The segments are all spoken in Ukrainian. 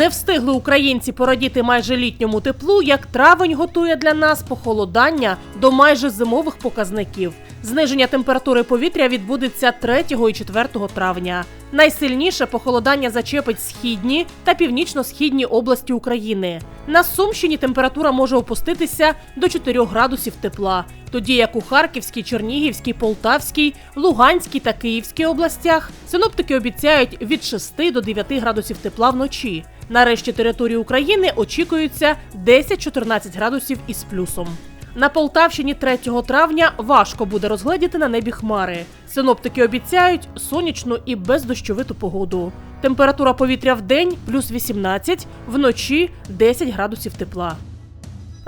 Не встигли українці порадіти майже літньому теплу, як травень готує для нас похолодання до майже зимових показників. Зниження температури повітря відбудеться 3 і 4 травня. Найсильніше похолодання зачепить східні та північно-східні області України. На Сумщині температура може опуститися до 4 градусів тепла, тоді як у Харківській, Чернігівській, Полтавській, Луганській та Київській областях синоптики обіцяють від 6 до 9 градусів тепла вночі. На територію України очікується 10-14 градусів із плюсом. На Полтавщині 3 травня важко буде розгледіти на небі хмари. Синоптики обіцяють сонячну і бездощовиту погоду. Температура повітря в день плюс 18, вночі 10 градусів тепла.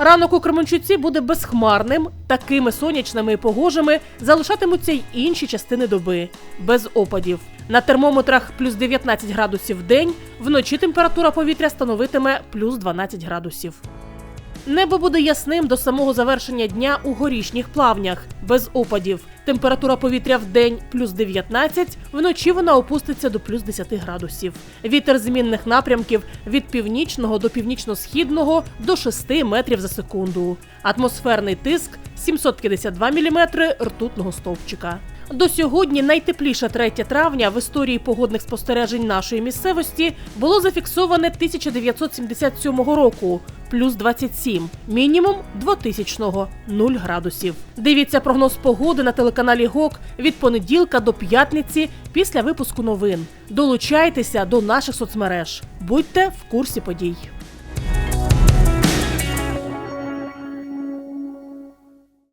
Ранок у Кременчуці буде безхмарним. Такими сонячними і погожими залишатимуться й інші частини доби, без опадів. На термометрах плюс 19 градусів в день, вночі температура повітря становитиме плюс 12 градусів. Небо буде ясним до самого завершення дня у горішніх плавнях, без опадів. Температура повітря в день плюс 19, вночі вона опуститься до плюс 10 градусів. Вітер змінних напрямків від північного до північно-східного до 6 метрів за секунду. Атмосферний тиск 752 міліметри ртутного стовпчика. До сьогодні найтепліше 3 травня в історії погодних спостережень нашої місцевості було зафіксоване 1977 року плюс 27, мінімум 2000-го – 0 градусів. Дивіться прогноз погоди на телеканалі ГОК від понеділка до п'ятниці після випуску новин. Долучайтеся до наших соцмереж. Будьте в курсі подій.